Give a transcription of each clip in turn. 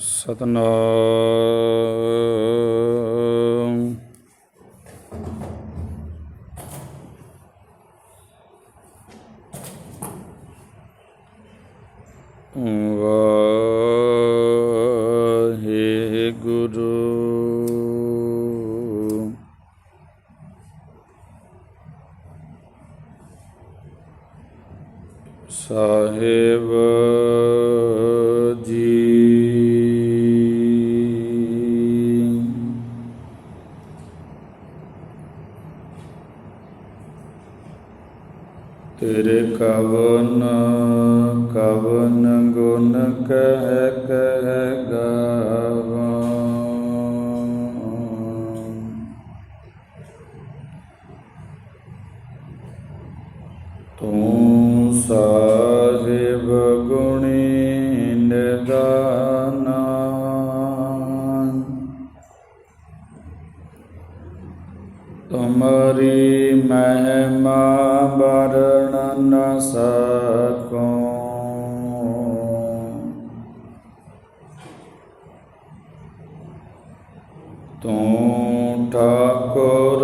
ਸਤਨਾਮ। ਤੇਰੇ ਕਵਨ ਕਵਨ ਗੁਣ ਕਹਿ ਕਹਿ ਗਾਵਾਂ। ਤੂੰ ਸਾਹਿਬ ਗੁਣੀ ਨਿਦਾਨਾ। ਤੁਮਰੀ ਮਹਿਮਾ ਬਰ ਨ ਸਕੋ। ਤੂੰ ਠਾਕੁਰ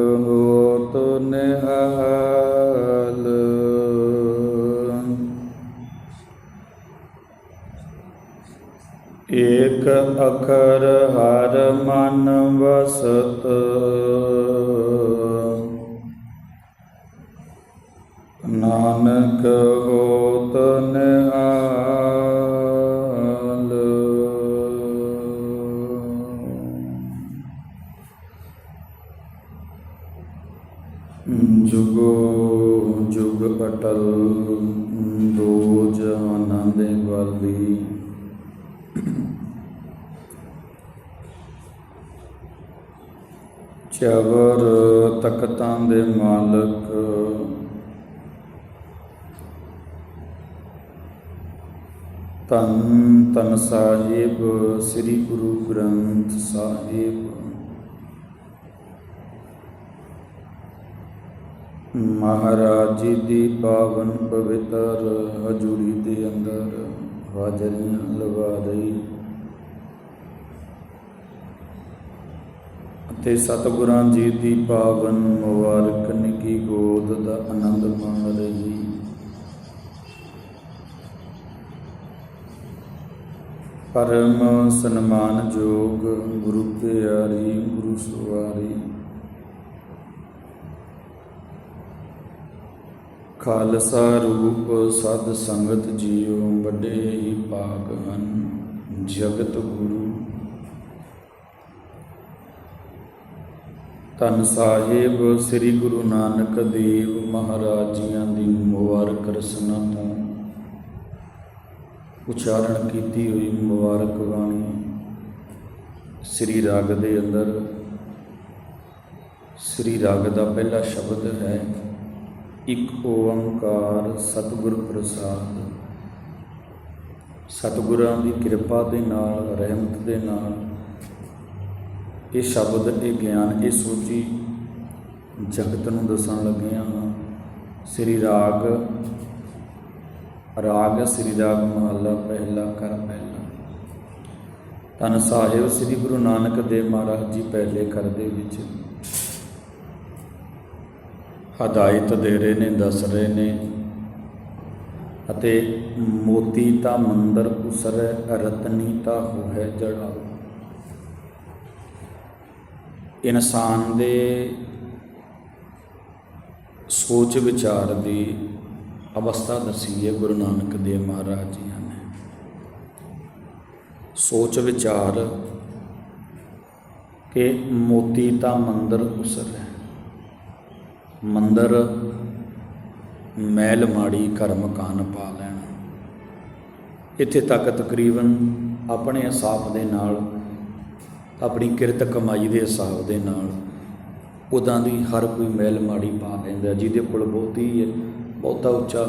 ਨਾਨਕ ਹੋਤ ਨਿਹਾਲ। ਏਕ ਅਖਰ ਹਰ ਮਨ ਵਸਤ। ਨਾਨਕ ਚਵਰ ਤਖਤਾਂ ਦੇ ਮਾਲਕ। ਤਨ ਤਨ ਸਾਹਿਬ, ਸ੍ਰੀ ਗੁਰੂ ਗ੍ਰੰਥ ਸਾਹਿਬ। ਮਹਾਰਾਜ ਜੀ ਦੀ ਪਾਵਨ ਪਵਿੱਤਰ ਹਜੂਰੀ ਦੇ ਅੰਦਰ ਹਾਜ਼ਰੀਆਂ ਲਵਾ ਰਹੀ। ਅਤੇ ਸਤਿਗੁਰਾਂ ਜੀ ਦੀ ਪਾਵਨ ਮੁਬਾਰਕ ਨਿੱਕੀ ਗੋਦ ਦਾ ਆਨੰਦ ਮਾਣ ਰਹੀ ਪਰਮ ਸਨਮਾਨਯੋਗ ਗੁਰੂ ਪਿਆਰੀ, ਗੁਰੂ ਸਵਾਰੀ ਖਾਲਸਾ ਰੂਪ ਸਦ ਸੰਗਤ ਜੀਓ, ਵੱਡੇ ਹੀ ਪਾਕ ਹਨ। ਜਗਤ ਗੁਰੂ ਧੰਨ ਸਾਹਿਬ, ਸ੍ਰੀ ਗੁਰੂ ਨਾਨਕ ਦੇਵ ਮਹਾਰਾਜ ਜੀਆਂ ਦੀ ਮੁਬਾਰਕ ਰਸਨਾ ਤੋਂ ਉਚਾਰਨ ਕੀਤੀ ਹੋਈ ਮੁਬਾਰਕ ਬਾਣੀ ਸ੍ਰੀ ਰਾਗ ਦੇ ਅੰਦਰ। ਸ੍ਰੀ ਰਾਗ ਦਾ ਪਹਿਲਾ ਸ਼ਬਦ ਹੈ, ਇੱਕ ਓੰਕਾਰ ਸਤਿਗੁਰ ਪ੍ਰਸਾਦ। ਸਤਿਗੁਰਾਂ ਦੀ ਕਿਰਪਾ ਦੇ ਨਾਲ, ਰਹਿਮਤ ਦੇ ਨਾਲ ਇਹ ਸ਼ਬਦ, ਇਹ ਗਿਆਨ, ਇਹ ਸੋਚੀ ਜਗਤ ਨੂੰ ਦੱਸਣ ਲੱਗੇ ਹਾਂ। ਸ੍ਰੀ ਰਾਗ ਰਾਗ ਸ੍ਰੀ ਰਾਗ ਮਹੱਲਾ ਪਹਿਲਾ ਕਰ ਪਹਿਲਾ। ਤਨ ਸਾਹਿਬ ਸ੍ਰੀ ਗੁਰੂ ਨਾਨਕ ਦੇਵ ਮਹਾਰਾਜ ਜੀ ਪਹਿਲੇ ਕਰ ਦੇ ਵਿੱਚ। ਹਦਾਇਤ ਦੇ ਰਹੇ ਨੇ, ਦੱਸ ਰਹੇ ਨੇ ਅਤੇ ਮੋਤੀ ਤਾਂ ਮੰਦਰ ਉਸਰੈ, ਰਤਨੀ ਤਾਂ ਹੋਇ ਜੜਾ ਇਨਸਾਨ ਦੇ ਸੋਚ ਵਿਚਾਰ ਦੀ ਅਵਸਥਾ ਦੱਸੀ ਹੈ ਗੁਰੂ ਨਾਨਕ ਦੇਵ ਮਹਾਰਾਜ ਜੀ ਨੇ। ਸੋਚ ਵਿਚਾਰ ਕਿ ਮੋਤੀ ਤਾਂ ਮੰਦਰ ਉਸਰ ਹੈ। ਮੰਦਰ ਮੈਲ ਮਾੜੀ ਘਰ ਮਕਾਨ ਪਾ ਲੈਣਾ। ਇੱਥੇ ਤੱਕ ਤਕਰੀਬਨ ਆਪਣੇ ਹਿਸਾਬ ਦੇ ਨਾਲ ਆਪਣੀ ਕਿਰਤ ਕਮਾਈ ਦੇ ਹਿਸਾਬ ਦੇ ਨਾਲ ਉਦਾਂ ਦੀ ਹਰ ਕੋਈ ਮਹਿਲ ਮਾੜੀ ਪਾ ਲੈਂਦਾ ਜਿਹਦੇ ਕੋਲ ਬਹੁਤੀ ਹੈ, ਬਹੁਤਾ ਉੱਚਾ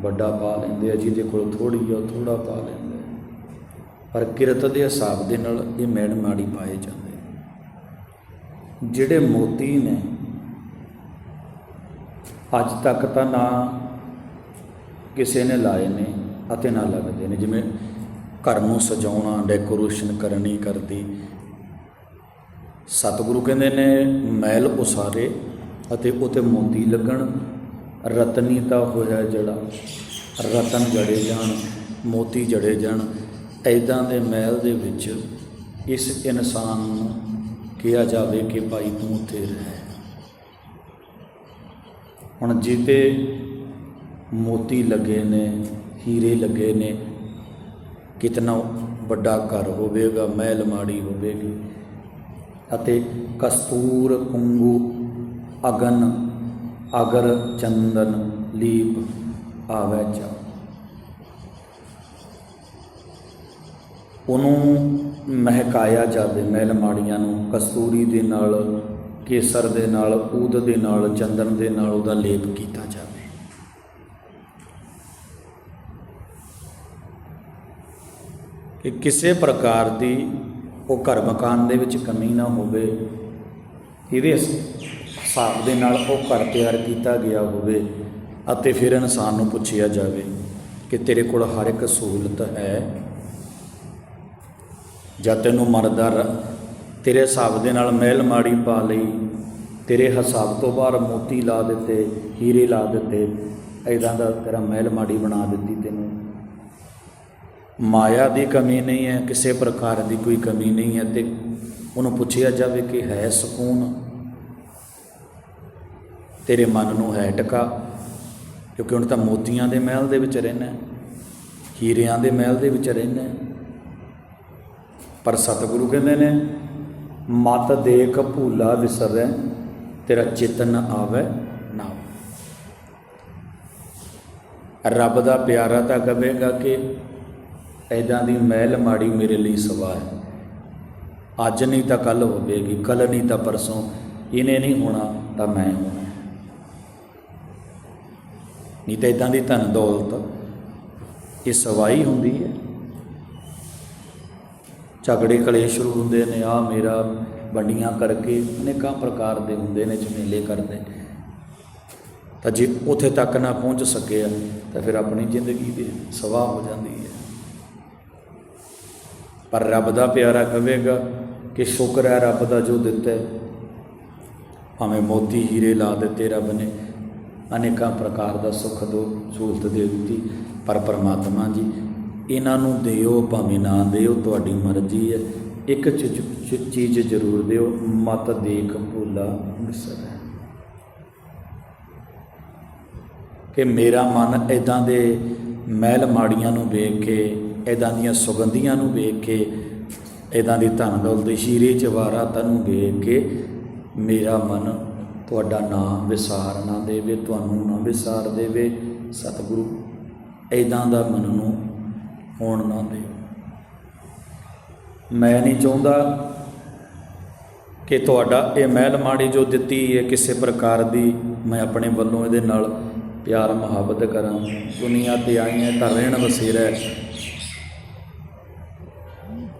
ਵੱਡਾ ਪਾ ਲੈਂਦੇ ਆ, ਜਿਹਦੇ ਕੋਲ ਥੋੜੀ ਆ, ਉਹ ਥੋੜਾ ਪਾ ਲੈਂਦੇ ਪਰ ਕਿਰਤ ਦੇ ਹਿਸਾਬ ਦੇ ਨਾਲ ਇਹ ਮਹਿਲ ਮਾੜੀ ਪਾਏ ਜਾਂਦੇ ਜਿਹੜੇ ਮੋਤੀ ਨੇ, ਅੱਜ ਤੱਕ ਤਾਂ ਨਾ ਕਿਸੇ ਨੇ ਲਾਏ ਨੇ ਅਤੇ ਨਾ ਲੱਗਦੇ ਨੇ। ਜਿਵੇਂ ਘਰ ਨੂੰ ਸਜਾਉਣਾ ਡੈਕੋਰੇਸ਼ਨ ਕਰਨੀ, ਕਰਦੀ। ਸਤਿਗੁਰੂ ਕਹਿੰਦੇ ਨੇ, ਮਹਿਲ ਉਸਾਰੇ ਅਤੇ ਉਤੇ ਮੋਤੀ ਲੱਗਣ। ਰਤਨੀ ਤਾਂ ਹੋਇਆ ਜਿਹੜਾ ਰਤਨ ਜੜੇ ਜਾਣ, ਮੋਤੀ ਜੜੇ ਜਾਣ। ਐਦਾਂ ਦੇ ਮਹਿਲ ਦੇ ਵਿੱਚ ਇਸ ਇਨਸਾਨ ਨੂੰ ਕਿਹਾ ਜਾਵੇ ਕਿ ਭਾਈ ਤੂੰ ਉੱਥੇ ਰਹਿ। ਹੁਣ ਜਿੱਤੇ ਮੋਤੀ ਲੱਗੇ ਨੇ, ਹੀਰੇ ਲੱਗੇ ਨੇ ਕਿਤਨਾ ਵੱਡਾ ਘਰ ਹੋਵੇਗਾ, ਮਹਿਲ ਮਾੜੀ ਹੋਵੇਗੀ। ਅਤੇ ਕਸਤੂਰ, ਕੁੰਗੂ, ਅਗਨ, ਅਗਰ, ਚੰਦਨ, ਲੀਪ ਆਵੈ ਚਾ। ਉਹਨੂੰ ਮਹਿਕਾਇਆ ਜਾਵੇ ਮਹਿਲ ਮਾੜੀਆਂ ਨੂੰ, ਕਸਤੂਰੀ ਦੇ ਨਾਲ, ਕੇਸਰ ਦੇ ਨਾਲ ਊਦ ਦੇ ਨਾਲ, ਚੰਦਨ ਦੇ ਨਾਲ ਉਹਦਾ ਲੇਪ ਕੀਤਾ ਜਾਵੇ। ਕਿ ਕਿਸੇ ਪ੍ਰਕਾਰ ਦੀ ਉਹ ਘਰ ਮਕਾਨ ਦੇ ਵਿੱਚ ਕਮੀ ਨਾ ਹੋਵੇ, ਇਹਦੇ ਹਿਸਾਬ ਦੇ ਨਾਲ ਉਹ ਘਰ ਤਿਆਰ ਕੀਤਾ ਗਿਆ ਹੋਵੇ ਅਤੇ ਫਿਰ ਇਨਸਾਨ ਨੂੰ ਪੁੱਛਿਆ ਜਾਵੇ ਕਿ ਤੇਰੇ ਕੋਲ ਹਰ ਇੱਕ ਸਹੂਲਤ ਹੈ? ਜਾਂ ਤੈਨੂੰ ਮਰਦਾ ਤੇਰੇ ਹਿਸਾਬ ਦੇ ਨਾਲ ਮਹਿਲ ਮਾੜੀ ਪਾ ਲਈ, ਤੇਰੇ ਹਿਸਾਬ ਤੋਂ ਬਾਹਰ ਮੋਤੀ ਲਾ ਦਿੱਤੇ, ਹੀਰੇ ਲਾ ਦਿੱਤੇ ਐਦਾਂ ਦਾ ਤੇਰਾ ਮਹਿਲ ਮਾੜੀ ਬਣਾ ਦਿੱਤੀ ਤੈਨੂੰ। ਮਾਇਆ ਦੀ ਕਮੀ ਨਹੀਂ ਹੈ, ਕਿਸੇ ਪ੍ਰਕਾਰ ਦੀ ਕੋਈ ਕਮੀ ਨਹੀਂ ਹੈ ਤੇ ਉਹਨੂੰ ਪੁੱਛਿਆ ਜਾਵੇ ਕਿ ਹੈ ਸਕੂਨ? ਤੇਰੇ ਮਨ ਨੂੰ ਹੈ ਟਿਕਾ, ਕਿਉਂਕਿ ਹੁਣ ਤਾਂ ਮੋਤੀਆਂ ਦੇ ਮਹਿਲ ਦੇ ਵਿੱਚ ਰਹਿਣਾ ਹੀਰਿਆਂ ਦੇ ਮਹਿਲ ਦੇ ਵਿੱਚ ਰਹਿਣਾ ਪਰ ਸਤਿਗੁਰੂ ਕਹਿੰਦੇ ਨੇ, ਮਤ ਦੇਖ ਭੂਲਾ ਵਿਸਰੈ, ਤੇਰਾ ਚੇਤਨ ਆਵੇ ਨਾ ਰੱਬ ਦਾ ਪਿਆਰਾ ਤਾਂ ਕਹੇਗਾ ਕਿ ਐਦਾਂ ਦੀ ਮਹਿਲ ਮਾੜੀ ਮੇਰੇ ਲਈ ਸਵਾ ਹੈ। ਅੱਜ ਨਹੀਂ ਤਾਂ ਕੱਲ ਹੋਵੇਗੀ ਕੱਲ ਨਹੀਂ ਤਾਂ ਪਰਸੋਂ, ਇਹਨੇ ਨਹੀਂ ਹੋਣਾ ਤਾਂ ਮੈਂ ਹੋਣਾ। ਨਹੀਂ ਤਾਂ ਇਦਾਂ ਦੀ ਧਨ ਦੌਲਤ, ਇਹ ਸਵਾਈ ਹੁੰਦੀ ਹੈ। ਝਗੜੇ ਕਲੇ ਸ਼ੁਰੂ ਹੁੰਦੇ ਨੇ ਆ ਮੇਰਾ ਵੰਡੀਆਂ ਕਰਕੇ ਅਨੇਕਾਂ ਪ੍ਰਕਾਰ ਦੇ ਹੁੰਦੇ ਨੇ, ਝਮੇਲੇ ਕਰਦੇ। ਤਾਂ ਜੇ ਉੱਥੇ ਤੱਕ ਨਾ ਪਹੁੰਚ ਸਕਿਆ, ਤਾਂ ਫਿਰ ਆਪਣੀ ਜ਼ਿੰਦਗੀ ਦੇ ਸਵਾਹ ਹੋ ਜਾਂਦੀ ਹੈ। ਪਰ ਰੱਬ ਦਾ ਪਿਆਰਾ ਕਹੇਗਾ ਕਿ ਸ਼ੁਕਰ ਹੈ ਰੱਬ ਦਾ ਜੋ ਦਿੱਤਾ ਹੈ। ਭਾਵੇਂ ਮੋਤੀ ਹੀਰੇ ਲਾ ਦਿੱਤੇ ਰੱਬ ਨੇ, ਅਨੇਕਾਂ ਪ੍ਰਕਾਰ ਦਾ ਸੁੱਖ ਦੋ ਸਹੂਲਤ ਦੇ ਦਿੱਤੀ, ਪਰ ਪਰਮਾਤਮਾ ਜੀ, ਇਹਨਾਂ ਨੂੰ ਦਿਓ, ਭਾਵੇਂ ਨਾ ਦਿਓ, ਤੁਹਾਡੀ ਮਰਜ਼ੀ ਹੈ। ਇੱਕ ਚੀਜ਼ ਚ- ਜ਼ਰੂਰ ਦਿਓ, ਮਤ ਦੇਖ ਭੂਲਾ ਮਿਸਰ ਹੈ। ਕਿ ਮੇਰਾ ਮਨ ਇਦਾਂ ਦੇ ਮਹਿਲ ਮਾੜੀਆਂ ਨੂੰ ਵੇਖ ਕੇ ਇਦਾਂ ਦੀਆਂ ਸੁਗੰਧੀਆਂ ਨੂੰ ਵੇਖ ਕੇ ਇਦਾਂ ਦੀ ਧਨ ਦੌਲਤ ਹੀਰੇ ਜਵਾਹਰਾਤਾਂ ਨੂੰ ਵੇਖ ਕੇ ਮੇਰਾ ਮਨ ਤੁਹਾਡਾ ਨਾਮ ਵਿਸਾਰ ਨਾ ਦੇਵੇ, ਤੁਹਾਨੂੰ ਨਾ ਵਿਸਾਰ ਦੇਵੇ, ਸਤਿਗੁਰੂ। ਇਦਾਂ ਦਾ ਮਨ ਨੂੰ ਹੋਣ ਨਾ ਦਿਓ ਮੈਂ ਨਹੀਂ ਚਾਹੁੰਦਾ ਕਿ ਤੁਹਾਡਾ ਇਹ ਮਹਿਲ ਮਾੜੀ ਜੋ ਦਿੱਤੀ ਹੈ, ਕਿਸੇ ਪ੍ਰਕਾਰ ਦੀ ਮੈਂ ਆਪਣੇ ਵੱਲੋਂ ਇਹਦੇ ਨਾਲ ਪਿਆਰ ਮੁਹੱਬਤ ਕਰਾਂ। ਦੁਨੀਆ ਤੇ ਆਈ ਹੈ ਤਾਂ ਰਹਿਣ ਵਸੇਰਾ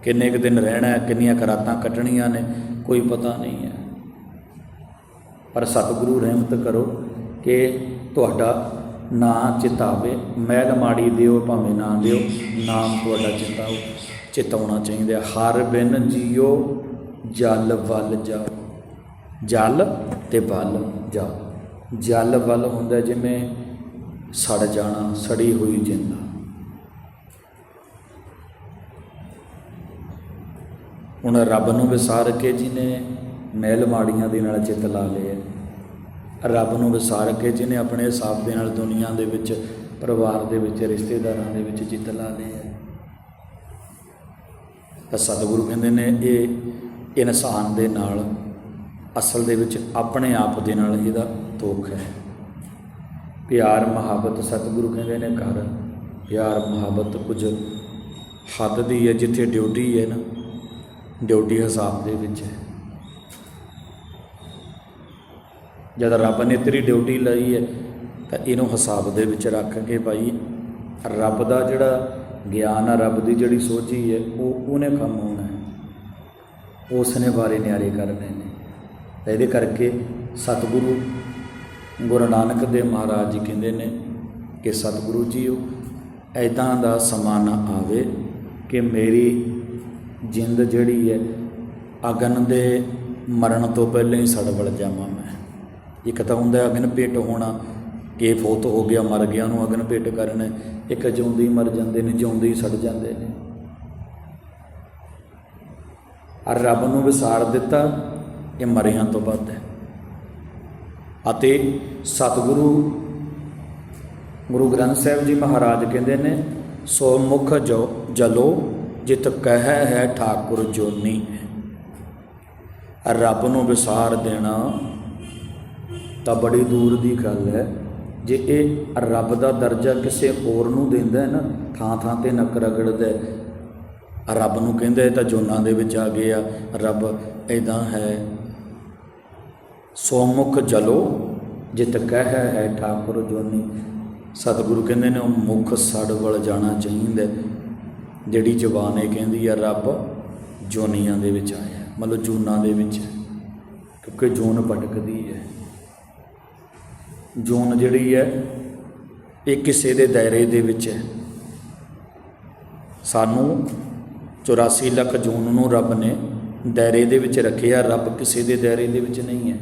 ਕਿੰਨੇ ਕੁ ਦਿਨ ਰਹਿਣਾ ਕਿੰਨੀਆਂ ਕਰਾਤਾਂ ਕੱਟਣੀਆਂ ਨੇ, ਕੋਈ ਪਤਾ ਨਹੀਂ ਹੈ। ਪਰ ਸਤਿਗੁਰੂ ਰਹਿਮਤ ਕਰੋ ਕਿ ਤੁਹਾਡਾ ਨਾਂ ਚਿਤਾਵੇ, ਮਹਿਲ ਮਾੜੀ ਦਿਓ, ਭਾਵੇਂ ਨਾ ਦਿਓ, ਨਾਮ ਤੁਹਾਡਾ ਚਿਤਾਓ, ਚਿਤਾਉਣਾ ਚਾਹੀਦਾ ਹਰ ਬਿਨ ਜੀਓ, ਜਲ ਵੱਲ ਜਾ ਜਲ ਤੇ ਵੱਲ ਜਾ ਜਲ ਵੱਲ ਹੁੰਦਾ ਜਿਵੇਂ ਸੜ ਜਾਣਾ, ਸੜੀ ਹੋਈ ਜਿੰਦਾ। ਹੁਣ ਰੱਬ ਨੂੰ ਵਿਸਾਰ ਕੇ ਜਿਹਨੇ ਮਹਿਲ ਮਾੜੀਆਂ ਦੇ ਨਾਲ ਚਿੱਤ ਲਾ ਲਿਆ ਰੱਬ ਨੂੰ ਵਿਸਾਰ ਕੇ ਜਿਹਨੇ ਆਪਣੇ ਹਿਸਾਬ ਦੇ ਨਾਲ ਦੁਨੀਆ ਦੇ ਵਿੱਚ, ਪਰਿਵਾਰ ਦੇ ਵਿੱਚ, ਰਿਸ਼ਤੇਦਾਰਾਂ ਦੇ ਵਿੱਚ ਚਿੱਤ ਲਾ ਲਿਆ ਤਾਂ ਸਤਿਗੁਰੂ ਕਹਿੰਦੇ ਨੇ ਇਹ ਇਨਸਾਨ ਦੇ ਨਾਲ, ਅਸਲ ਦੇ ਵਿੱਚ ਆਪਣੇ ਆਪ ਦੇ ਨਾਲ ਇਹਦਾ ਤੋਖ ਹੈ। ਪਿਆਰ, ਮੁਹੱਬਤ ਸਤਿਗੁਰੂ ਕਹਿੰਦੇ ਨੇ ਕਰ ਪਿਆਰ, ਮੁਹੱਬਤ ਕੁਝ ਹੱਦ ਦੀ ਹੈ, ਜਿੱਥੇ ਡਿਊਟੀ ਹੈ ਨਾ ਡਿਊਟੀ ਹਿਸਾਬ ਦੇ ਵਿੱਚ ਹੈ। ਜਦ ਰੱਬ ਨੇ ਤੇਰੀ ਡਿਊਟੀ ਲਈ ਹੈ, ਤਾਂ ਇਹਨੂੰ ਹਿਸਾਬ ਦੇ ਵਿੱਚ ਰੱਖ ਕੇ ਭਾਈ, ਰੱਬ ਦਾ ਜਿਹੜਾ ਗਿਆਨ ਆ, ਰੱਬ ਦੀ ਜਿਹੜੀ ਸੋਝੀ ਹੈ, ਉਹ ਉਹਨੇ ਕੰਮ ਹੋਣਾ ਹੈ। ਉਸ ਨੇ ਬਾਰੇ ਨਿਆਰੇ ਕਰਨੇ ਨੇ। ਤਾਂ ਇਹਦੇ ਕਰਕੇ ਸਤਿਗੁਰੂ ਗੁਰੂ ਨਾਨਕ ਦੇਵ ਮਹਾਰਾਜ ਜੀ ਕਹਿੰਦੇ ਨੇ ਕਿ ਸਤਿਗੁਰੂ ਜੀਓ ਐਦਾਂ ਦਾ ਸਮਾਂ ਨਾ ਆਵੇ ਕਿ ਮੇਰੀ ਜਿੰਦ ਜਿਹੜੀ ਹੈ, ਅਗਨ ਦੇ ਮਰਨ ਤੋਂ ਪਹਿਲਾਂ ਹੀ ਸੜ ਜਾਵਾਂ ਮੈਂ। ਇੱਕ ਤਾਂ ਹੁੰਦਾ ਅਗਨ ਭੇਟ ਹੋਣਾ, ਇਹ ਫੋਤ ਹੋ ਗਿਆ ਮਰ ਗਿਆ ਉਹਨੂੰ ਅਗਨ ਭੇਟ ਕਰਨ। ਇੱਕ ਜਿਉਂਦੇ ਹੀ ਮਰ ਜਾਂਦੇ ਨੇ, ਜਿਉਂਦੇ ਹੀ ਸੜ ਜਾਂਦੇ ਨੇ। ਅਰ ਰੱਬ ਨੂੰ ਵਿਸਾਰ ਦਿੱਤਾ, ਇਹ ਮਰਿਆਂ ਤੋਂ ਵੱਧ ਹੈ। ਅਤੇ ਸਤਿਗੁਰੂ, ਗੁਰੂ ਗ੍ਰੰਥ ਸਾਹਿਬ ਜੀ ਮਹਾਰਾਜ ਕਹਿੰਦੇ ਨੇ, ਸੋ ਮੁਖ ਜੋ ਜਲੋ ਜਿਤ ਕਹਿ ਹੈ ਠਾਕੁਰ ਜੋਨੀ। ਰੱਬ ਨੂੰ ਵਿਸਾਰ ਦੇਣਾ ਤਾਂ ਬੜੀ ਦੂਰ ਦੀ ਗੱਲ ਹੈ। ਜੇ ਇਹ ਰੱਬ ਦਾ ਦਰਜਾ ਕਿਸੇ ਹੋਰ ਨੂੰ ਦਿੰਦਾ ਹੈ ਨਾ, ਥਾਂ ਥਾਂ ਤੇ ਨੱਕ ਰਗੜਦਾ ਹੈ। ਰੱਬ ਨੂੰ ਕਹਿੰਦਾ ਇਹ ਤਾਂ ਜੋਨਾਂ ਦੇ ਵਿੱਚ ਆ ਗਏ ਆ ਰੱਬ ਐਦਾਂ ਹੈ ਸੋ ਮੁਖ ਜਲੋ ਜਿਤ ਕਹਿ ਹੈ ਠਾਕੁਰ ਜੋਨੀ। ਸਤਿਗੁਰੂ ਕਹਿੰਦੇ ਨੇ ਉਹ ਮੁਖ ਸੜ ਵੱਲ ਜਾਣਾ ਚਾਹੀਦਾ ਜਿਹੜੀ ਜ਼ੁਬਾਨ ਇਹ ਕਹਿੰਦੀ ਆ, ਰੱਬ ਜੋਨੀਆਂ ਦੇ ਵਿੱਚ ਆਇਆ ਮਤਲਬ ਜੂਨਾਂ ਦੇ ਵਿੱਚ ਹੈ। ਕਿਉਂਕਿ ਜੂਨ ਭਟਕਦੀ ਹੈ। ਜੂਨ ਜਿਹੜੀ ਹੈ, ਇਹ ਕਿਸੇ ਦੇ ਦਾਇਰੇ ਦੇ ਵਿੱਚ ਹੈ। ਸਾਨੂੰ 84 ਲੱਖ ਜੂਨ ਨੂੰ ਰੱਬ ਨੇ ਦਾਇਰੇ ਦੇ ਵਿੱਚ ਰੱਖਿਆ, ਰੱਬ ਕਿਸੇ ਦੇ ਦਾਇਰੇ ਦੇ ਵਿੱਚ ਨਹੀਂ ਹੈ।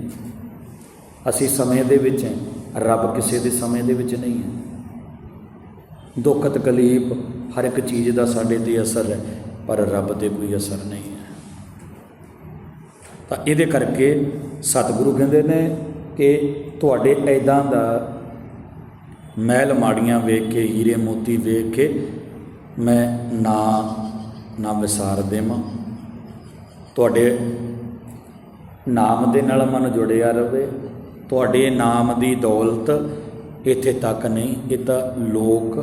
ਅਸੀਂ ਸਮੇਂ ਦੇ ਵਿੱਚ ਹਾਂ, ਰੱਬ ਕਿਸੇ ਦੇ ਸਮੇਂ ਦੇ ਵਿੱਚ ਨਹੀਂ ਹੈ। ਦੁੱਖ ਤਕਲੀਫ ਹਰ ਇੱਕ ਚੀਜ਼ ਦਾ ਸਾਡੇ ਤੇ ਅਸਰ ਹੈ, ਪਰ ਰੱਬ ਤੇ ਕੋਈ ਅਸਰ ਨਹੀਂ ਹੈ। ਤਾਂ ਇਹਦੇ ਕਰਕੇ ਸਤਿਗੁਰੂ ਕਹਿੰਦੇ ਨੇ ਕਿ ਤੁਹਾਡੇ ਐਦਾਂ ਦਾ ਮਹਿਲ ਮਾੜੀਆਂ ਵੇਖ ਕੇ, ਹੀਰੇ ਮੋਤੀ ਵੇਖ ਕੇ ਮੈਂ ਨਾ ਨਾ ਵਿਸਾਰ ਦੇਵਾਂ। ਤੁਹਾਡੇ ਨਾਮ ਦੇ ਨਾਲ ਮਨ ਜੁੜਿਆ ਰਹੇ ਤੁਹਾਡੇ ਨਾਮ ਦੀ ਦੌਲਤ ਇੱਥੇ ਤੱਕ ਨਹੀਂ, ਇਹ ਤਾਂ ਲੋਕ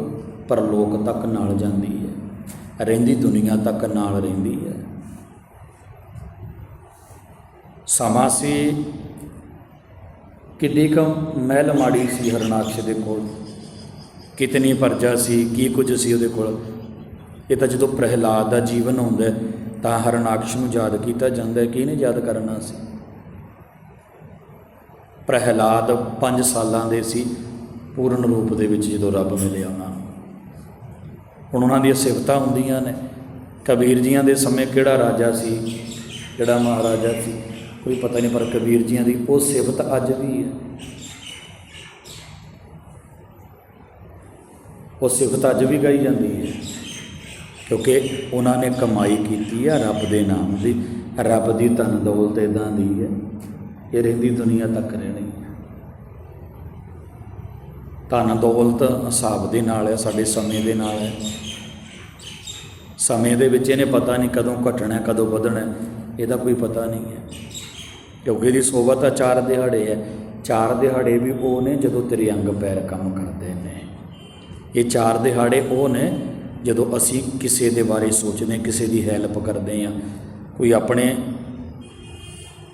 ਪਰਲੋਕ ਤੱਕ ਨਾਲ ਜਾਂਦੀ ਹੈ। ਰਹਿੰਦੀ ਦੁਨੀਆ ਤੱਕ ਨਾਲ ਰਹਿੰਦੀ ਹੈ। ਸਮਾਂ ਸੀ ਕਿੱਡੀ ਕੁ ਮਹਿਲ ਮਾੜੀ ਸੀ ਹਰਨਾਕਸ਼ ਦੇ ਕੋਲ। ਕਿਤਨੀ ਪਰਜਾ ਸੀ, ਕੀ ਕੁਝ ਸੀ ਉਹਦੇ ਕੋਲ। ਇਹ ਤਾਂ ਜਦੋਂ ਪ੍ਰਹਿਲਾਦ ਦਾ ਜੀਵਨ ਹੁੰਦਾ ਤਾਂ ਹਰਨਾਕਸ਼ ਨੂੰ ਯਾਦ ਕੀਤਾ ਜਾਂਦਾ ਹੈ ਕਿ ਯਾਦ ਕਰਨਾ ਸੀ। ਪ੍ਰਹਿਲਾਦ 5 ਸਾਲਾਂ ਦੇ ਸੀ, ਪੂਰਨ ਰੂਪ ਦੇ ਵਿੱਚ ਜਦੋਂ ਰੱਬ ਮਿਲਿਆ ਉਹਨਾਂ ਹੁਣ ਉਹਨਾਂ ਦੀਆਂ ਸਿਫਤਾਂ ਹੁੰਦੀਆਂ ਨੇ। ਕਬੀਰ ਜੀਆਂ ਦੇ ਸਮੇਂ ਕਿਹੜਾ ਰਾਜਾ ਸੀ? ਕਿਹੜਾ ਮਹਾਰਾਜਾ ਸੀ? ਕੋਈ ਪਤਾ ਨਹੀਂ, ਪਰ ਕਬੀਰ ਜੀਆਂ ਦੀ ਉਹ ਸਿਫਤ ਅੱਜ ਵੀ ਹੈ। ਉਹ ਸਿਫਤ ਅੱਜ ਵੀ ਗਾਈ ਜਾਂਦੀ ਹੈ, ਕਿਉਂਕਿ ਉਹਨਾਂ ਨੇ ਕਮਾਈ ਕੀਤੀ ਹੈ ਰੱਬ ਦੇ ਨਾਮ ਦੀ। ਰੱਬ ਦੀ ਧਨ ਦੌਲਤ ਇਦਾਂ ਦੀ ਹੈ। ਇਹ ਰਹਿੰਦੀ ਦੁਨੀਆ ਤੱਕ ਰਹਿਣੀ ਹੈ। ਧਨ ਦੌਲਤ ਹਿਸਾਬ ਦੇ ਨਾਲ ਹੈ, ਸਾਡੇ ਸਮੇਂ ਦੇ ਨਾਲ ਹੈ। ਸਮੇਂ ਦੇ ਵਿੱਚ ਇਹਨੇ ਪਤਾ ਨਹੀਂ ਕਦੋਂ ਘਟਣਾ ਕਦੋਂ ਵਧਣਾ ਇਹਦਾ ਕੋਈ ਪਤਾ ਨਹੀਂ ਹੈ। ਕਿਉਂਕਿ ਦੀ ਸੋਭਾ ਤਾਂ ਚਾਰ ਦਿਹਾੜੇ ਹੈ। ਚਾਰ ਦਿਹਾੜੇ ਵੀ ਉਹ ਨੇ ਜਦੋਂ ਤੇਰੇ ਅੰਗ ਪੈਰ ਕੰਮ ਕਰਦੇ ਨੇ। ਇਹ ਚਾਰ ਦਿਹਾੜੇ ਉਹ ਨੇ ਜਦੋਂ ਅਸੀਂ ਕਿਸੇ ਦੇ ਬਾਰੇ ਸੋਚਦੇ ਕਿਸੇ ਦੀ ਹੈਲਪ ਕਰਦੇ ਹਾਂ। ਕੋਈ ਆਪਣੇ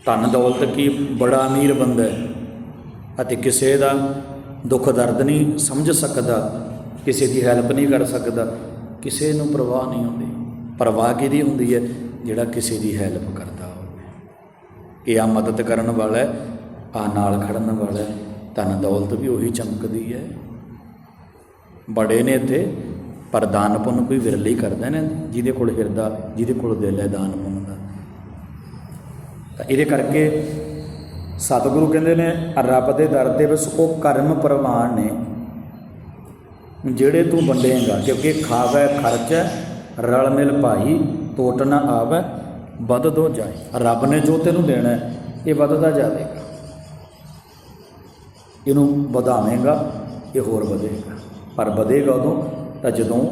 ਧਨ ਦੌਲਤ ਕੀ ਬੜਾ ਅਮੀਰ ਬੰਦਾ ਹੈ ਅਤੇ ਕਿਸੇ ਦਾ ਦੁੱਖ ਦਰਦ ਨਹੀਂ ਸਮਝ ਸਕਦਾ, ਕਿਸੇ ਦੀ ਹੈਲਪ ਨਹੀਂ ਕਰ ਸਕਦਾ, ਕਿਸੇ ਨੂੰ ਪਰਵਾਹ ਨਹੀਂ ਹੁੰਦੀ। ਪਰਵਾਹ ਕਿਹਦੀ ਹੁੰਦੀ ਹੈ? ਜਿਹੜਾ ਕਿਸੇ ਦੀ ਹੈਲਪ ਕਰਦਾ ਹੋਵੇ। ਇਹ ਆ ਮਦਦ ਕਰਨ ਵਾਲਾ ਹੈ, ਆ ਨਾਲ ਖੜਨ ਵਾਲਾ ਹੈ। ਧਨ ਦੌਲਤ ਵੀ ਉਹੀ ਚਮਕਦੀ ਹੈ। ਬੜੇ ਨੇ ਇੱਥੇ, ਪਰ ਦਾਨ ਪੁੰਨ ਕੋਈ ਵਿਰਲੀ ਕਰਦਾ ਨੇ, ਜਿਹਦੇ ਕੋਲ ਹਿਰਦਾ, ਜਿਹਦੇ ਕੋਲ ਦਿਲ ਹੈ ਦਾਨ ਪੁੰਨ ਦਾ। ਤਾਂ ਇਹਦੇ ਕਰਕੇ ਸਤਿਗੁਰੂ ਕਹਿੰਦੇ ਨੇ, ਰੱਬ ਦੇ ਦਰ ਦੇ ਵਿੱਚ ਉਹ ਕਰਮ ਪ੍ਰਵਾਨ ਨੇ। ਜਿਹੜੇ ਤੂੰ ਵੰਡੇਂਗਾ, ਕਿਉਂਕਿ ਖਾਵੇ, ਖਰਚ, ਰਲ ਮਿਲ ਭਾਈ ਟੋਟ ਨਾ ਆਵੇ, ਵੱਧ ਦੋ ਜਾਏ। ਰੱਬ ਨੇ ਜੋ ਤੈਨੂੰ ਦੇਣਾ, ਇਹ ਵੱਧਦਾ ਜਾਵੇਗਾ। ਇਹਨੂੰ ਵਧਾਵੇਂਗਾ, ਇਹ ਹੋਰ ਵਧੇਗਾ। ਪਰ ਵਧੇਗਾ ਉਦੋਂ, ਤਾਂ ਜਦੋਂ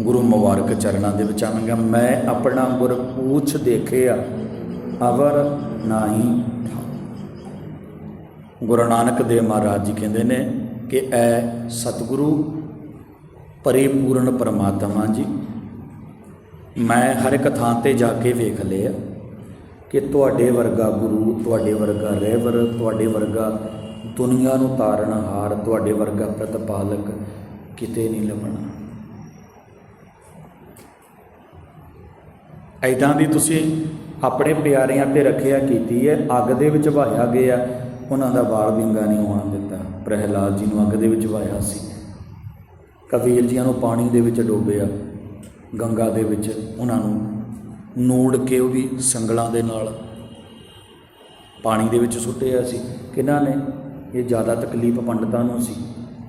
ਗੁਰੂ ਮੁਬਾਰਕ ਚਰਨਾਂ ਦੇ ਵਿੱਚ ਆਵਾਂਗਾ, ਮੈਂ ਆਪਣਾ ਗੁਰ ਪੂਛ ਦੇਖਿਆ। ਅਵਰ ਨਾਹੀ ਗੁਰੂ ਨਾਨਕ ਦੇਵ ਮਹਾਰਾਜ ਜੀ ਕਹਿੰਦੇ ਨੇ ਕਿ ਐ ਸਤਿਗੁਰੂ ਪਰਿਪੂਰਨ ਪਰਮਾਤਮਾ ਜੀ, ਮੈਂ ਹਰ ਇੱਕ ਥਾਂ ਤੇ ਜਾ ਕੇ ਵੇਖ ਲਿਆ ਕਿ ਤੁਹਾਡੇ ਵਰਗਾ ਗੁਰੂ, ਤੁਹਾਡੇ ਵਰਗਾ ਰਹਿਬਰ ਤੁਹਾਡੇ ਵਰਗਾ ਦੁਨੀਆ ਨੂੰ ਤਾਰਨ ਹਾਰ ਤੁਹਾਡੇ ਵਰਗਾ ਪ੍ਰਤਪਾਲਕ ਕਿਤੇ ਨਹੀਂ ਲੱਭਣਾ। ਐਦਾਂ ਦੀ ਤੁਸੀਂ ਆਪਣੇ ਪਿਆਰਿਆਂ ਤੇ ਰੱਖਿਆ ਕੀਤੀ ਹੈ, ਅੱਗ ਦੇ ਵਿੱਚ ਵਹਾਇਆ ਗਿਆ। ਉਹਨਾਂ ਦਾ ਵਾਲ ਵਿੰਗਾ ਨਹੀਂ ਹੋਣ ਦਿੱਤਾ। ਪ੍ਰਹਿਲਾਦ ਜੀ ਨੂੰ ਅੱਗ ਦੇ ਵਿੱਚ ਵਹਾਇਆ ਸੀ। ਕਬੀਰ ਜੀਆਂ ਨੂੰ ਪਾਣੀ ਦੇ ਵਿੱਚ ਡੋਬਿਆ। ਗੰਗਾ ਦੇ ਵਿੱਚ ਉਹਨਾਂ ਨੂੰ ਨੂੜ ਕੇ ਉਹ ਵੀ ਸੰਗਲਾਂ ਦੇ ਨਾਲ ਪਾਣੀ ਦੇ ਵਿੱਚ ਸੁੱਟਿਆ ਸੀ। ਕਿਹਨਾਂ ਨੇ? ਇਹ ਜ਼ਿਆਦਾ ਤਕਲੀਫ ਪੰਡਤਾਂ ਨੂੰ ਸੀ,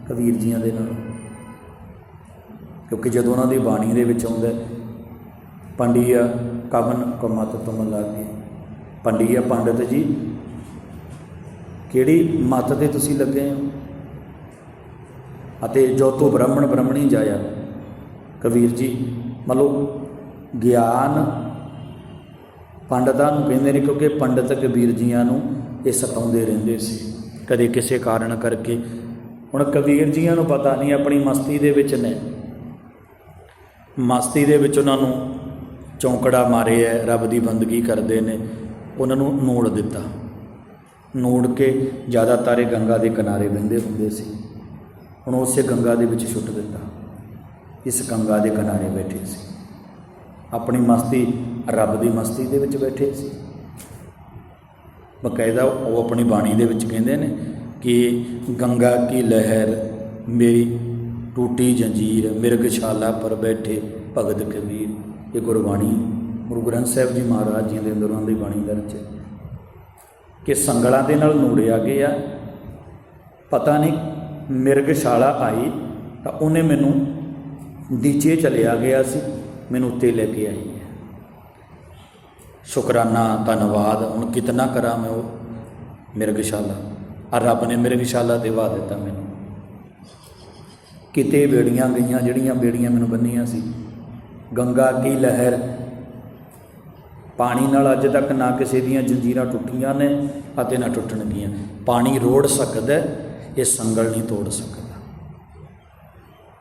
ਕਬੀਰ ਜੀਆਂ ਦੇ ਨਾਲ। ਕਿਉਂਕਿ ਜਦੋਂ ਉਹਨਾਂ ਦੀ ਬਾਣੀ ਦੇ ਵਿੱਚ ਆਉਂਦਾ ਪੰਡੀਆ ਕਵਨ ਕਮਤ ਤੁਮ ਲਾਗੇ ਪੰਡੀਆ ਪੰਡਤ ਜੀ, ਕਿਹੜੀ ਮਤ ਤੇ ਤੁਸੀਂ ਲੱਗੇ ਹੋ? ਅਤੇ ਜੋ ਤੋ ਬ੍ਰਾਹਮਣ ਬ੍ਰਹਮਣੀ ਜਾਇਆ, ਕਬੀਰ ਜੀ, ਮਤਲਬ ਗਿਆਨ ਪੰਡਤਾਂ ਨੂੰ ਕਹਿੰਦੇ ਨੇ ਕਿਉਂਕਿ ਪੰਡਤ ਕਬੀਰ ਜੀਆਂ ਨੂੰ ਇਹ ਸਤਾਉਂਦੇ ਰਹਿੰਦੇ ਸੀ। ਕਦੇ ਕਿਸੇ ਕਾਰਨ ਕਰਕੇ। ਹੁਣ ਕਬੀਰ ਜੀਆਂ ਨੂੰ ਪਤਾ ਨਹੀਂ, ਆਪਣੀ ਮਸਤੀ ਦੇ ਵਿੱਚ ਨੇ। ਮਸਤੀ ਦੇ ਵਿੱਚ ਉਹਨਾਂ ਨੂੰ ਚੌਂਕੜਾ ਮਾਰੇ ਹੈ ਰੱਬ ਦੀ ਬੰਦਗੀ ਕਰਦੇ ਨੇ। ਉਹਨਾਂ ਨੂੰ ਨੋੜ ਦਿੱਤਾ। ਨੋੜ ਕੇ ਜ਼ਿਆਦਾਤਰ ਇਹ ਗੰਗਾ ਦੇ ਕਿਨਾਰੇ ਬਹਿੰਦੇ ਹੁੰਦੇ ਸੀ। ਹੁਣ ਉਸੇ ਗੰਗਾ ਦੇ ਵਿੱਚ ਛੁੱਟ ਦਿੱਤਾ। ਇਸ ਗੰਗਾ ਦੇ ਕਿਨਾਰੇ ਬੈਠੇ ਸੀ। ਆਪਣੀ ਮਸਤੀ ਰੱਬ ਦੀ ਮਸਤੀ ਦੇ ਵਿੱਚ ਬੈਠੇ ਸੀ। ਬਕਾਇਦਾ ਉਹ ਆਪਣੀ ਬਾਣੀ ਦੇ ਵਿੱਚ ਕਹਿੰਦੇ ਨੇ ਕਿ ਗੰਗਾ ਕੀ ਲਹਿਰ, ਮੇਰੀ ਟੂਟੀ ਜੰਜੀਰ ਮਿਰਗਸ਼ਾਲਾ ਪਰ ਬੈਠੇ ਭਗਤ ਕਬੀਰ। ਇਹ ਗੁਰਬਾਣੀ ਗੁਰੂ ਗ੍ਰੰਥ ਸਾਹਿਬ ਜੀ ਮਹਾਰਾਜ ਜੀ ਦੇ ਅੰਦਰੋਂ ਦੀ ਬਾਣੀ ਦਰਜ ਹੈ ਕਿ ਸੰਗਲਾਂ ਦੇ ਨਾਲ ਨੂੜਿਆ ਗਿਆ ਪਤਾ ਨਹੀਂ ਮਿਰਗਸ਼ਾਲਾ ਆਈ ਤਾਂ ਉਹਨੇ ਮੈਨੂੰ ਨੀਚੇ ਚਲਿਆ ਗਿਆ ਸੀ, ਮੈਨੂੰ ਉੱਤੇ ਲੈ ਕੇ ਆਈ ਹੈ। ਸ਼ੁਕਰਾਨਾ, ਧੰਨਵਾਦ, ਹੁਣ ਕਿਤਨਾ ਕਰਾਂ ਮੈਂ ਉਹ ਮਿਰਗਸ਼ਾਲਾ ਆ ਰੱਬ ਨੇ ਮਿਰਗਸ਼ਾਲਾ ਦੇਵਾ ਦਿੱਤਾ ਮੈਨੂੰ। ਕਿਤੇ ਬੇੜੀਆਂ ਗਈਆਂ, ਜਿਹੜੀਆਂ ਬੇੜੀਆਂ ਮੈਨੂੰ ਬੰਨੀਆਂ ਸੀ। ਗੰਗਾ ਕੀ ਲਹਿਰ। ਪਾਣੀ ਨਾਲ ਅੱਜ ਤੱਕ ਨਾ ਕਿਸੇ ਦੀਆਂ ਜੰਜੀਰਾਂ ਟੁੱਟੀਆਂ ਨੇ ਅਤੇ ਨਾ ਟੁੱਟਣਗੀਆਂ। ਪਾਣੀ ਰੋੜ ਸਕਦਾ ਇਹ ਸੰਗਲ ਨਹੀਂ ਤੋੜ ਸਕਦਾ।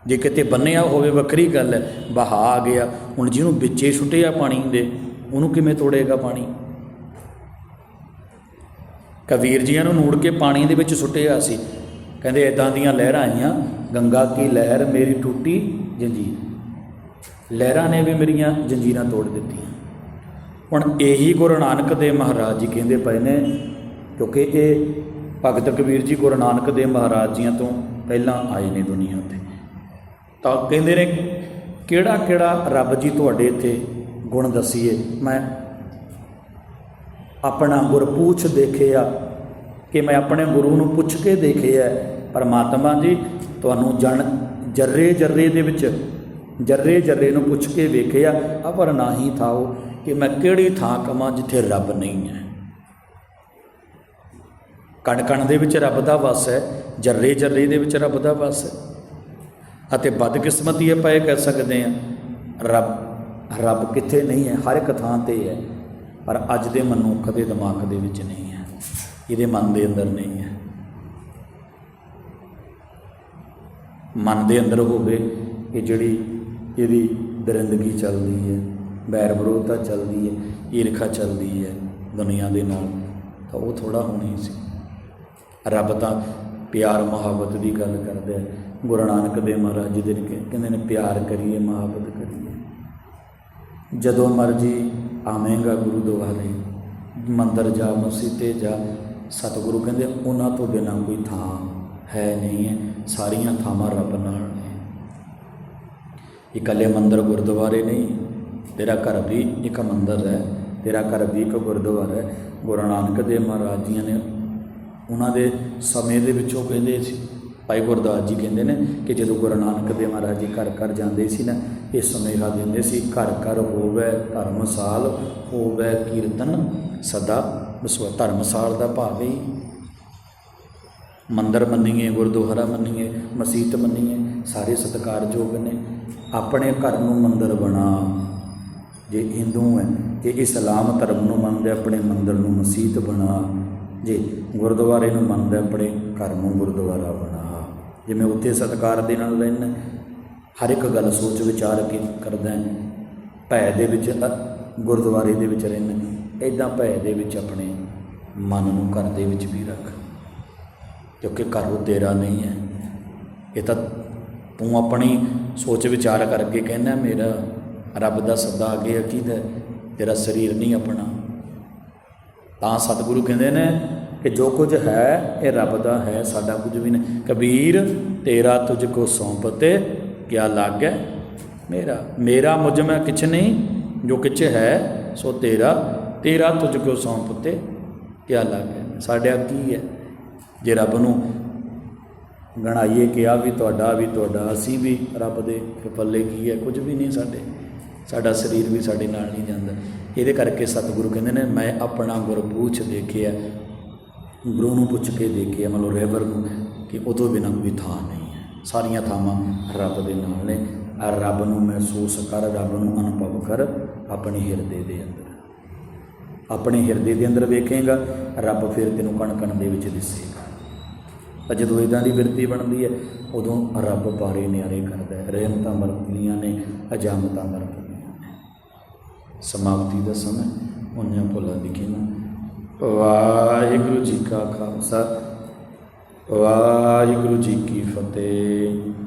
ਜੇ ਕਿਤੇ ਬੰਨਿਆ ਹੋਵੇ, ਵੱਖਰੀ ਗੱਲ ਹੈ ਬਹਾ ਆ ਗਿਆ। ਹੁਣ ਜਿਹਨੂੰ ਵਿੱਚੇ ਛੁੱਟਿਆ ਪਾਣੀ ਦੇ, ਉਹਨੂੰ ਕਿਵੇਂ ਤੋੜੇਗਾ ਪਾਣੀ? ਕਬੀਰ ਜੀਆਂ ਨੂੰ ਨੂੜ ਕੇ ਪਾਣੀ ਦੇ ਵਿੱਚ ਸੁੱਟਿਆ ਸੀ। ਕਹਿੰਦੇ ਇਦਾਂ ਦੀਆਂ ਲਹਿਰਾਂ ਆਈਆਂ, ਗੰਗਾ ਕੀ ਲਹਿਰ ਮੇਰੀ ਟੁੱਟੀ ਜੰਜੀਰ। ਲਹਿਰਾਂ ਨੇ ਵੀ ਮੇਰੀਆਂ ਜੰਜੀਰਾਂ ਤੋੜ ਦਿੱਤੀਆਂ। ਹੁਣ ਇਹੀ ਗੁਰੂ ਨਾਨਕ ਦੇਵ ਮਹਾਰਾਜ ਜੀ ਕਹਿੰਦੇ ਪਏ ਨੇ, ਕਿਉਂਕਿ ਇਹ ਭਗਤ ਕਬੀਰ ਜੀ ਗੁਰੂ ਨਾਨਕ ਦੇਵ ਮਹਾਰਾਜ ਜੀਆਂ ਤੋਂ ਪਹਿਲਾਂ ਆਏ ਨੇ ਦੁਨੀਆ ਤੇ ਤਾਂ ਕਹਿੰਦੇ ਨੇ, ਕਿਹੜਾ ਕਿਹੜਾ ਰੱਬ ਜੀ ਤੁਹਾਡੇ ਇੱਥੇ ਗੁਣ ਦਸੀਏ? ਮੈਂ ਆਪਣਾ ਗੁਰਪੂਛ ਦੇਖਿਆ ਕਿ ਮੈਂ ਆਪਣੇ ਗੁਰੂ ਨੂੰ ਪੁੱਛ ਕੇ ਦੇਖਿਆ ਪਰਮਾਤਮਾ ਜੀ, ਤੁਹਾਨੂੰ ਜਨ ਜਰਰੇ ਜਰਰੇ ਦੇ ਵਿੱਚ, ਜਰਰੇ ਜਰਰੇ ਨੂੰ ਪੁੱਛ ਕੇ ਵੇਖਿਆ ਅਪਰ ਨਾਹੀ ਥਾਓ ਕਿ ਮੈਂ ਕਿਹੜੀ ਥਾਂ ਕਮਾਂ ਜਿੱਥੇ ਰੱਬ ਨਹੀਂ ਹੈ। ਕਣ ਕਣ ਦੇ ਵਿੱਚ ਰੱਬ ਦਾ ਵਸ ਹੈ, ਜਰਰੇ ਜਰਰੇ ਦੇ ਵਿੱਚ ਰੱਬ ਦਾ ਵਸ ਹੈ। ਅਤੇ ਬਦਕਿਸਮਤੀ ਆਪਾਂ ਇਹ ਕਹਿ ਸਕਦੇ ਹਾਂ, ਰੱਬ ਰੱਬ ਕਿੱਥੇ ਨਹੀਂ ਹੈ, ਹਰ ਇੱਕ ਥਾਂ ਤੇ ਹੈ, ਪਰ ਅੱਜ ਦੇ ਮਨੁੱਖ ਦੇ ਦਿਮਾਗ ਦੇ ਵਿੱਚ ਨਹੀਂ। ਇਹਦੇ ਮਨ ਦੇ ਅੰਦਰ ਨਹੀਂ ਹੈ। ਮਨ ਦੇ ਅੰਦਰ ਹੋਵੇ ਕਿ ਜਿਹੜੀ ਇਹਦੀ ਦਰਿੰਦਗੀ ਚੱਲਦੀ ਹੈ ਬੈਰ ਵਿਰੋਧਤਾ ਚੱਲਦੀ ਹੈ, ਈਰਖਾ ਚੱਲਦੀ ਹੈ ਦੁਨੀਆ ਦੇ ਨਾਲ, ਤਾਂ ਉਹ ਥੋੜਾ ਹੋਣੀ ਸੀ। ਰੱਬ ਤਾਂ ਪਿਆਰ ਮੁਹੱਬਤ ਦੀ ਗੱਲ ਕਰਦਾ ਹੈ। ਗੁਰੂ ਨਾਨਕ ਦੇਵ ਮਹਾਰਾਜ ਜੀ ਦੇ ਕਹਿੰਦੇ ਨੇ, ਪਿਆਰ ਕਰੀਏ, ਮੁਹੱਬਤ ਕਰੀਏ। ਜਦੋਂ ਮਰਜ਼ੀ ਆਵੇਂਗਾ ਗੁਰੂ ਦੁਆਰੇ, ਮੰਦਰ ਜਾ ਮਸਜਿਦ ਜਾ ਸਤਿਗੁਰੂ ਕਹਿੰਦੇ, ਉਹਨਾਂ ਤੋਂ ਬਿਨਾਂ ਕੋਈ ਥਾਂ ਹੈ ਨਹੀਂ ਹੈ। ਸਾਰੀਆਂ ਥਾਵਾਂ ਰੱਬ ਨਾਲ ਨੇ। ਇਕੱਲੇ ਮੰਦਰ ਗੁਰਦੁਆਰੇ ਨਹੀਂ, ਤੇਰਾ ਘਰ ਵੀ ਇੱਕ ਮੰਦਰ ਹੈ, ਤੇਰਾ ਘਰ ਵੀ ਇੱਕ ਗੁਰਦੁਆਰਾ ਹੈ। ਗੁਰੂ ਨਾਨਕ ਦੇਵ ਮਹਾਰਾਜ ਜੀਆਂ ਨੇ ਉਹਨਾਂ ਦੇ ਸਮੇਂ ਦੇ ਵਿੱਚੋਂ ਕਹਿੰਦੇ ਸੀ, ਭਾਈ ਗੁਰਦਾਸ ਜੀ ਕਹਿੰਦੇ ਨੇ ਕਿ ਜਦੋਂ ਗੁਰੂ ਨਾਨਕ ਦੇਵ ਮਹਾਰਾਜ ਜੀ ਘਰ ਘਰ ਜਾਂਦੇ ਸੀ ਨਾ ਇਹ ਸੁਨੇਹਾ ਦਿੰਦੇ ਸੀ, ਘਰ ਘਰ ਹੋਵੇ ਧਰਮਸਾਲ, ਹੋਵੇ ਕੀਰਤਨ ਸਦਾ ਬਸਵਾ ਧਰਮਸਾਲ ਦਾ ਭਾਵ ਹੀ। ਮੰਦਰ ਮੰਨੀਏ, ਗੁਰਦੁਆਰਾ ਮੰਨੀਏ, ਮਸਜਿਦ ਮੰਨੀਏ, ਸਾਰੇ ਸਤਿਕਾਰਯੋਗ ਨੇ। ਆਪਣੇ ਘਰ ਨੂੰ ਮੰਦਰ ਬਣਾ। ਜੇ ਹਿੰਦੂ ਹੈ ਜੇ ਇਸਲਾਮ ਧਰਮ ਨੂੰ ਮੰਨਦੇ, ਆਪਣੇ ਮੰਦਰ ਨੂੰ ਮਸਜਿਦ ਬਣਾ। ਜੇ ਗੁਰਦੁਆਰੇ ਨੂੰ ਮੰਨਦੇ, ਆਪਣੇ ਘਰ ਨੂੰ ਗੁਰਦੁਆਰਾ ਬਣਾ। ਜਿਵੇਂ ਉੱਥੇ ਸਤਿਕਾਰ ਦੇ ਨਾਲ ਰਹਿਣਾ ਹਰ ਇੱਕ ਗੱਲ ਸੋਚ ਵਿਚਾਰ ਕੇ ਕਰਦਾ ਹੈ। ਭੈ ਦੇ ਵਿੱਚ ਗੁਰਦੁਆਰੇ ਦੇ ਵਿੱਚ ਰਹਿਣਾ ਇਦਾਂ ਭੈ ਦੇ ਵਿੱਚ ਆਪਣੇ ਮਨ ਨੂੰ ਘਰ ਦੇ ਵਿੱਚ ਵੀ ਰੱਖ। ਕਿਉਂਕਿ ਘਰ ਉਹ ਤੇਰਾ ਨਹੀਂ ਹੈ। ਇਹ ਤਾਂ ਤੂੰ ਆਪਣੀ ਸੋਚ ਵਿਚਾਰ ਕਰਕੇ ਕਹਿੰਦਾ, ਮੇਰਾ ਰੱਬ ਦਾ ਸੱਦਾ ਅੱਗੇ ਅਕੀਦ ਹੈ, ਤੇਰਾ ਸਰੀਰ ਨਹੀਂ ਆਪਣਾ। ਤਾਂ ਸਤਿਗੁਰੂ ਕਹਿੰਦੇ ਨੇ ਕਿ ਜੋ ਕੁਝ ਹੈ, ਇਹ ਰੱਬ ਦਾ ਹੈ, ਸਾਡਾ ਕੁਝ ਵੀ ਨਹੀਂ। ਕਬੀਰ, ਤੇਰਾ ਤੁਝ ਕੋ ਸੌਂਪਤੇ ਕਿਆ ਲਾਗੈ? ਮੇਰਾ। ਮੇਰਾ ਮੁਝ ਮੈਂ ਕਿਛ ਨਹੀਂ, ਜੋ ਕਿਛ ਹੈ, ਸੋ ਤੇਰਾ ਤੇਰਾ ਤੁਝ ਕੋ ਸੌਂਪਤੇ ਕਿਆ ਲਾਗੈ? ਸਾਡਾ ਕੀ ਹੈ? ਜੇ ਰੱਬ ਨੂੰ ਗਣਾਈਏ ਕਿ ਆ ਵੀ ਤੁਹਾਡਾ ਵੀ ਤੁਹਾਡਾ, ਅਸੀਂ ਵੀ ਰੱਬ ਦੇ ਪੱਲੇ ਕੀ ਹੈ? ਕੁਝ ਵੀ ਨਹੀਂ ਸਾਡੇ। ਸਾਡਾ ਸਰੀਰ ਵੀ ਸਾਡੇ ਨਾਲ ਨਹੀਂ ਜਾਂਦਾ। ਇਹਦੇ ਕਰਕੇ ਸਤਿਗੁਰੂ ਕਹਿੰਦੇ ਨੇ, ਮੈਂ ਆਪਣਾ ਗੁਰਪੂਛ ਦੇਖਿਆ, ਗੁਰੂ ਨੂੰ ਪੁੱਛ ਕੇ ਦੇਖਿਆ ਮਤਲਬ ਰਹਿਬਰ ਨੂੰ, ਕਿ ਉਹ ਤੋਂ ਬਿਨਾਂ ਕੋਈ ਥਾਂ ਨਹੀਂ ਹੈ। ਸਾਰੀਆਂ ਥਾਵਾਂ ਰੱਬ ਦੇ ਨਾਲ ਨੇ। ਆ ਰੱਬ ਨੂੰ ਮਹਿਸੂਸ ਕਰ, ਰੱਬ ਨੂੰ ਅਨੁਭਵ ਕਰ, ਆਪਣੇ ਹਿਰਦੇ ਦੇ ਅੰਦਰ। ਆਪਣੇ ਹਿਰਦੇ ਦੇ ਅੰਦਰ ਵੇਖੇਗਾ, ਰੱਬ ਫਿਰ ਤੈਨੂੰ ਕਣ ਕਣ ਦੇ ਵਿੱਚ ਦਿਸੇਗਾ। ਤਾਂ ਜਦੋਂ ਇਦਾਂ ਦੀ ਬਿਰਤੀ ਬਣਦੀ ਹੈ, ਉਦੋਂ ਰੱਬ ਬਾਰੇ ਨਿਆਰੇ ਕਰਦਾ ਹੈ। ਰਹਿਮਤਾਂ ਵਰਤਦੀਆਂ ਨੇ, ਅਜਾਮਤਾਂ ਵਰਤਦੀਆਂ ਨੇ। ਸਮਾਪਤੀ ਦਾ ਸਮਾਂ ਉਹਨਾਂ ਭੁੱਲਾਂ ਦੀ ਖਿਮਾ ਵਾਹਿਗੁਰੂ ਜੀ ਕਾ ਖਾਲਸਾ, ਵਾਹਿਗੁਰੂ ਜੀ ਕੀ ਫਤਿਹ।